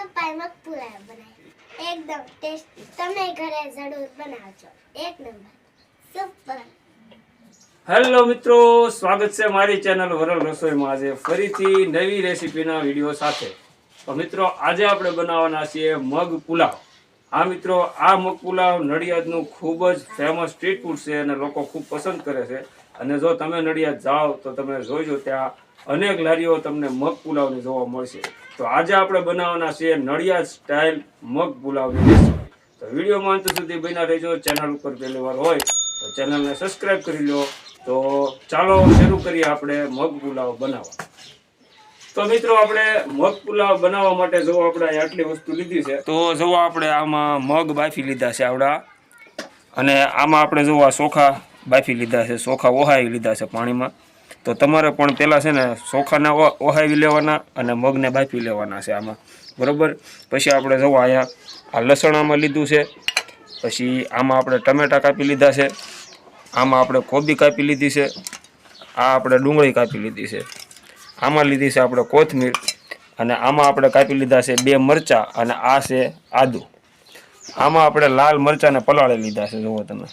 પપ્પાએ પુલાવ બનાવી. એકદમ ટેસ્ટી. તમે ઘરે જરૂર બનાવજો. એક નંબર. સુપર. હેલો મિત્રો, સ્વાગત છે મારી ચેનલ વરલ રસોઈમાં આજે ફરીથી નવી રેસીપીના વીડિયો સાથે. તો મિત્રો, આજે આપણે બનાવવાના છીએ મગ પુલાવ. હા મિત્રો, આ મગ પુલાવ નડિયાદનું ખૂબ જ ફેમસ સ્ટ્રીટ ફૂડ છે અને લોકો ખૂબ પસંદ કરે છે. અને જો તમે નડિયાદ જાઓ તો તમે જોઈજો ત્યાં અનેક લારીઓ તમને મગ પુલાવની જોવા મળશે. તો આજે આપણે બનાવવાના છીએ નડિયાદ સ્ટાઇલ મગ પુલાવની તો વિડીયોમાં અંત સુધી બન્યા રહેજો. ચેનલ ઉપર પહેલી વાર હોય તો ચેનલને સબસ્ક્રાઈબ કરી લો. તો ચાલો શરૂ કરીએ આપણે મગ પુલાવ બનાવવા. તો મિત્રો, આપણે મગ પુલાવ બનાવવા માટે જો આપણે આટલી વસ્તુ લીધી છે, તો જો આપણે આમાં મગ બાફી લીધા છે આવડા. અને આમાં આપણે જો આ ચોખા બાફી લીધા છે ચોખા ઓહાવી લીધા છે પાણીમાં. તો તમારે પણ પહેલાં છે ને ચોખાને ઓહાવી લેવાના અને મગને બાફી લેવાના છે આમાં. બરાબર? પછી આપણે જવું અહીંયા, આ લસણ આમાં લીધું છે. પછી આમાં આપણે ટમેટા કાપી લીધા છે. આમાં આપણે કોબી કાપી લીધી છે. આ આપણે ડુંગળી કાપી લીધી છે. આમાં લીધી છે આપણે કોથમીર અને આમાં આપણે કાપી લીધા છે બે મરચાં અને આ છે આદુ. આમાં આપણે લાલ મરચાંને પલાળી લીધા છે, જુઓ તમે.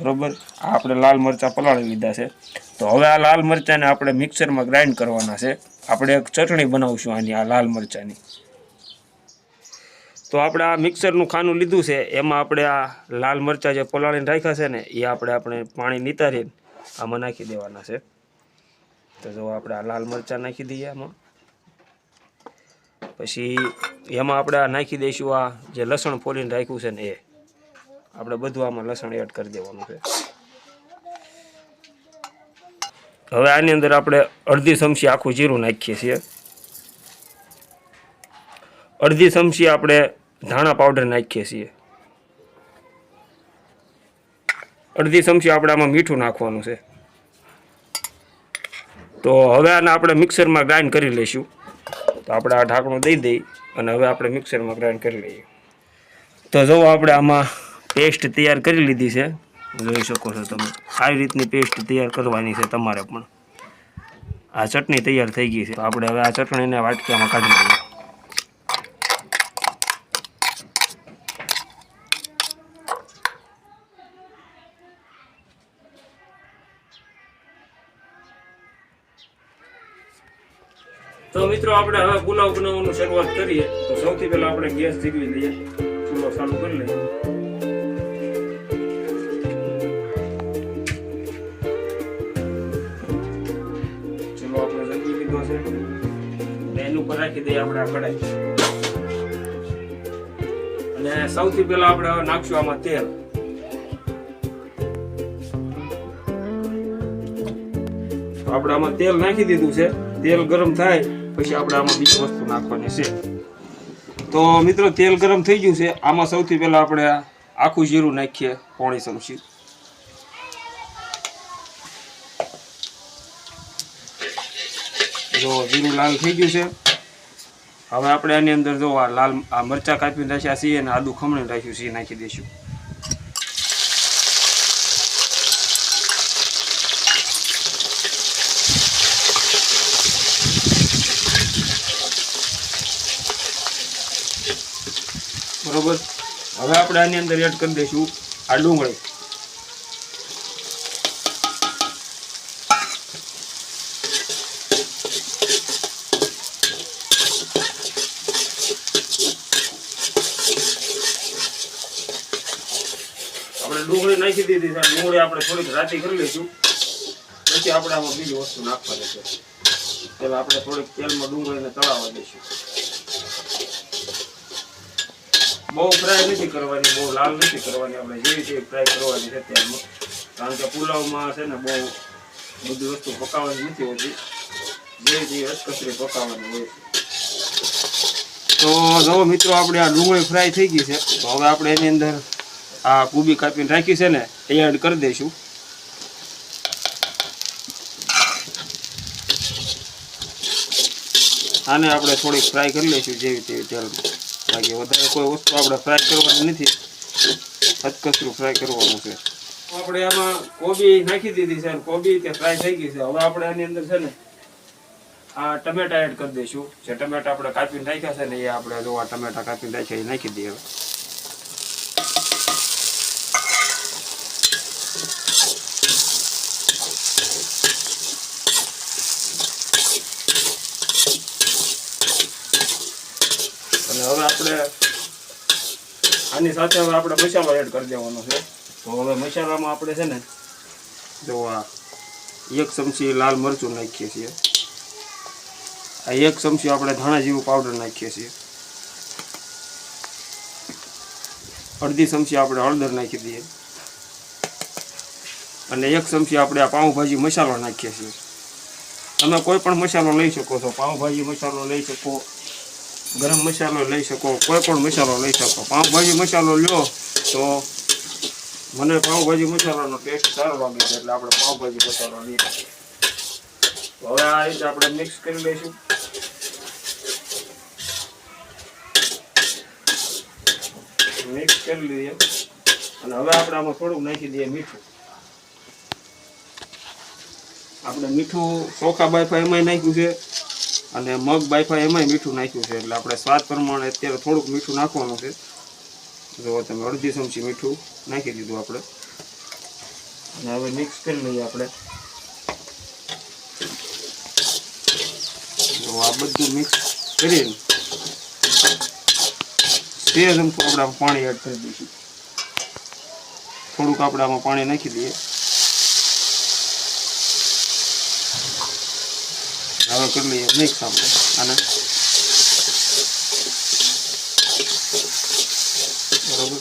બરોબર? આ આપણે લાલ મરચાં પલાળી લીધા છે. તો હવે આ લાલ મરચાંને આપણે મિક્સરમાં ગ્રાઇન્ડ કરવાના છે. આપણે એક ચટણી બનાવશું આની, આ લાલ મરચાંની. તો આપણે આ મિક્સરનું ખાનું લીધું છે. એમાં આપણે આ લાલ મરચાં જે પલાળીને રાખ્યા છે ને, એ આપણે આપણે પાણી નિતારીને આમાં નાખી દેવાના છે. તો જો આપણે આ લાલ મરચાં નાખી દઈએ આમાં. પછી એમાં આપણે નાખી દઈશું આ જે લસણ ફોલીને રાખ્યું છે ને એ. આપણે બધું આમાં લસણ એડ કરી દેવાનું છે. હવે આની અંદર આપણે અડધી ચમચી આખું જીરું નાખીએ છીએ. અડધી ચમચી આપણે ધાણા પાવડર નાખીએ છીએ. અડધી ચમચી આપણે આમાં મીઠું નાખવાનું છે. તો હવે આને આપણે મિક્સરમાં ગ્રાઇન્ડ કરી લઈશું. તો આપણે આ ઢાંકણું દઈ દઈ અને હવે આપણે મિક્સરમાં ગ્રાઇન્ડ કરી લઈએ. તો જો આપણે આમાં પેસ્ટ તૈયાર કરી લીધી છે. જોઈ શકો છો તમે. આવી રીતની પેસ્ટ તૈયાર કરવાની છે તમારે પણ. આ ચટણી તૈયાર થઈ ગઈ છે. આપણે હવે આ ચટણીને વાટકીમાં કાઢી લઈએ. તો મિત્રો આપણે હવે પુલાવ બનાવવાનું શરૂઆત કરીએ. તો સૌથી પહેલા આપણે ગેસ જીગવી લઈએ. ચૂલો ચાલુ કરી લઈએ. લીધો છે. અને એની ઉપર રાખી દઈએ આપણે આ અને સૌથી પહેલા આપણે નાખશું આમાં તેલ. આપણે આમાં તેલ નાખી દીધું છે. તેલ ગરમ થાય, પછી આપણે આમાં બીજી વસ્તુ નાખવાની છે. તો મિત્રો, તેલ ગરમ થઈ ગયું છે. આમાં સૌથી પહેલા આપણે આખું જીરું નાખીએ, પોણી ચમચી. જો જીરું લાલ થઈ ગયું છે. હવે આપણે આની અંદર જો આ લાલ, આ મરચાં કાપી રાખ્યા છીએ અને આદુ ખમણી રાખ્યું છે નાખી દઈશું. બરોબર? હવે આપણે આની અંદર એડ કરી દઈશું આ ડુંગળી આપણે ડુંગળી નાખી દીધી છે ડુંગળી આપણે થોડીક રાતી કરી લઈશું. પછી આપણે આમાં બીજી વસ્તુ નાખવાની છે. પેલા આપણે થોડીક તેલમાં ડુંગળીને તળાવવા દઈશું. બહુ ફ્રાય નથી કરવાની, બહુ લાલ નથી કરવાની. આપણે જેવી તેવી ફ્રાય કરવાની છે તેલમાં. કારણ કે પુલાવમાં છે ને બહુ બધી વસ્તુ પકાવવાની નથી હોતી. જેવી જેવી અચકચરી પકાવવાની હોય. તો જો મિત્રો, આપણે આ ડુંગળી ફ્રાય થઈ ગઈ છે. તો હવે આપણે એની અંદર આ કુબી કાપીને રાખી છે ને એ એડ કરી દઈશું. આને આપણે થોડીક ફ્રાય કરી લઈશું જેવી તેવી તેલમાં. બાકી વધારે કોઈ વસ્તુ આપણે ફ્રાય કરવાની નથી. હચકચરું ફ્રાય કરવાનું છે. આપણે આમાં કોબી નાખી દીધી છે કોબી તે ફ્રાય થઈ ગઈ છે. હવે આપણે આની અંદર છે ને, આ ટમેટા એડ કરી દઈશું. જે ટમેટા આપણે કાપીને નાખ્યા છે ને, એ આપણે જો આ ટમેટા કાપીને રાખ્યા એ નાખી દઈએ હવે. અને હવે આપણે આની સાથે હવે આપણે મસાલો એડ કરી દેવાનો છે. તો હવે મસાલામાં આપણે છે ને, જો આ એક ચમચી લાલ મરચું નાખીએ છીએ. આ એક ચમચી આપણે ધાણા જીરું પાવડર નાખીએ છીએ. અડધી ચમચી આપણે હળદર નાખી દઈએ. અને એક ચમચી આપણે આ પાઉંભાજી મસાલો નાખીએ છીએ. તમે કોઈ પણ મસાલો લઈ શકો છો. પાઉંભાજી મસાલો લઈ શકો. ગરમ મસાલો લઈ શકો, કોઈ પણ મસાલો લઈ શકો. પાઉંભાજી મસાલો લ્યો તો મને પાઉંભાજી મસાલાનો ટેસ્ટ સારો લાગે છે, એટલે આપણે પાઉંભાજી મસાલો લઈએ. હવે આ રીતે આપણે મિક્સ કરી લઈશું. મિક્સ કરી લઈએ. અને હવે આપણે આમાં થોડુંક નાખી દઈએ મીઠું. આપણે મીઠું ચોખા બાયફા એમાંય નાખ્યું છે. અને મગ બાયફા એમાંય મીઠું નાખ્યું છે. એટલે આપણે સ્વાદ પ્રમાણે અત્યારે થોડુંક મીઠું નાખવાનું છે. જો તમે અડધી ચમચી મીઠું નાખી દીધું આપણે. અને હવે મિક્સ કરી લઈએ આપણે. જો આ બધું મિક્સ કરીને તે ચમચું આપણે પાણી એડ કરી દઈશું. થોડુંક આપણે આમાં પાણી નાખી દઈએ. હવે કરી લઈએ મિક્સ આપણે આને. બરાબર?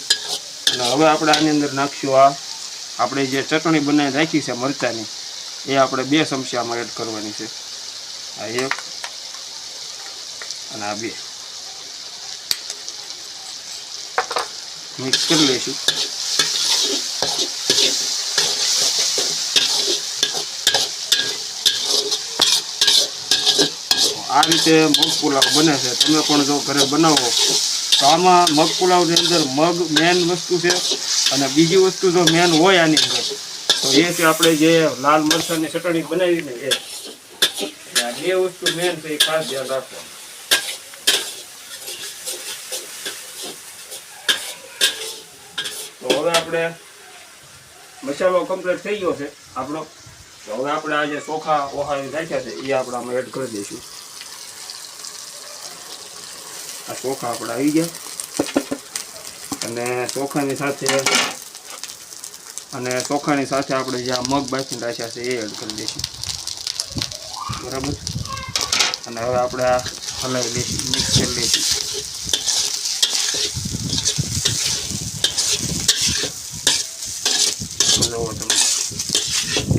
અને હવે આપણે આની અંદર નાખશું આ, આપણે જે ચટણી બનાવી રાખી છે મરચાંની, એ આપણે બે ચમચી આમાં એડ કરવાની છે. આ એક અને આ બે. મિક્સ કરી લઈશું. આ રીતે મગ પુલાવ બને છે. તમે પણ જો ઘરે બનાવો, તો આમાં મગ પુલાવની અંદર મગ મેન વસ્તુ છે અને બીજી વસ્તુ જો મેન હોય આની અંદર, તો એ છે આપણે જે લાલ મરચાંની ચટણી બનાવી ને એ. બે વસ્તુ મેન છે, એ ખાસ ધ્યાન રાખવાનું. તો હવે આપણે મસાલો કમ્પ્લીટ થઈ ગયો છે આપણો. તો હવે આપણે આ જે ચોખા ઓહારી રાખ્યા છે, એ આપણે આમાં એડ કરી દઈશું. આ ચોખા આપણે આવી ગયા. અને ચોખાની સાથે અને ચોખાની સાથે આપણે જે આ મગ બાફીને રાખ્યા છે એ એડ કરી દઈશું. બરાબર? અને હવે આપણે આ હલાવી લઈશું મિક્સ કરી લઈશું તમે.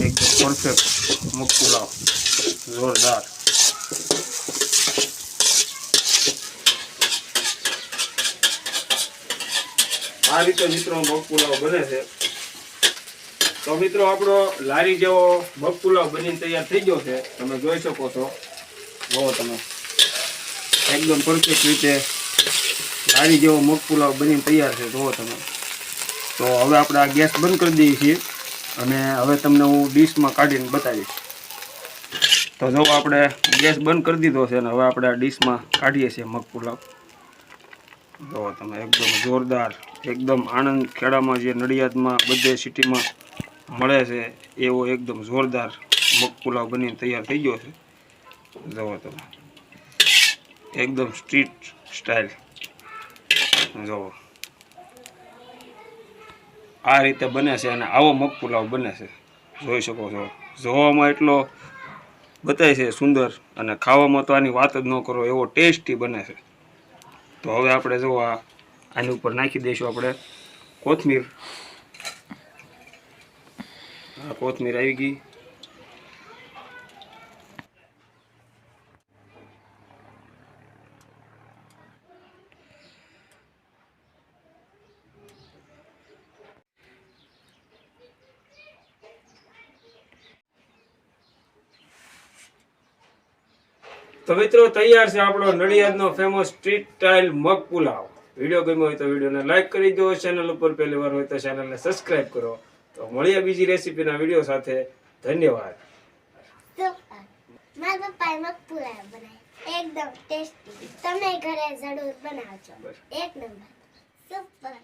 એકદમ પરફેક્ટ મગ પુલાવ જોરદાર. આ રીતે મિત્રો મગ પુલાવ બને છે. તો મિત્રો આપણો લારી જેવો મગ પુલાવ બનીને તૈયાર થઈ ગયો છે. તમે જોઈ શકો છો. જોવો તમે. એકદમ પરફેક્ટ રીતે લારી જેવો મગ પુલાવ બનીને તૈયાર છે. જોવો તમે. તો હવે આપણે આ ગેસ બંધ કરી દઈએ છીએ અને હવે તમને હું ડીશમાં કાઢીને બતાવીશ. તો જો આપણે ગેસ બંધ કરી દીધો છે અને હવે આપણે આ ડીશમાં કાઢીએ છીએ મગ પુલાવ જો તમે, એકદમ જોરદાર એકદમ આણંદ ખેડામાં જે નડિયાદમાં બધે સિટીમાં મળે છે, એવો એકદમ જોરદાર મગ પુલાવ બનીને તૈયાર થઈ ગયો છે. જુઓ તમે. એકદમ સ્ટ્રીટ સ્ટાઇલ જુઓ. આ રીતે બને છે અને આવો મગ પુલાવ બને છે. જોઈ શકો છો. જોવામાં એટલો બતાય છે સુંદર અને ખાવામાં તો આની વાત જ ન કરો, એવો ટેસ્ટી બને છે. તો હવે આપણે જો આની ઉપર નાખી દઈશું આપણે કોથમીર. આ કોથમીર આવી ગઈ. તો મિત્રો, તૈયાર છે આપણો નડિયાદનો ફેમસ સ્ટ્રીટ સ્ટાઇલ મગ પુલાવ વીડિયો ગમ્યો હોય તો વિડીયોને લાઈક કરી દો ચેનલ ઉપર પહેલી વાર હોય તો ચેનલને સબસ્ક્રાઈબ કરો. તો મળીએ બીજી રેસીપીના વીડિયો સાથે. ધન્યવાદ. મારા પપ્પાએ એકદમ ટેસ્ટી. તમે ઘરે જરૂર બનાવજો. એક નંબર. સુપર.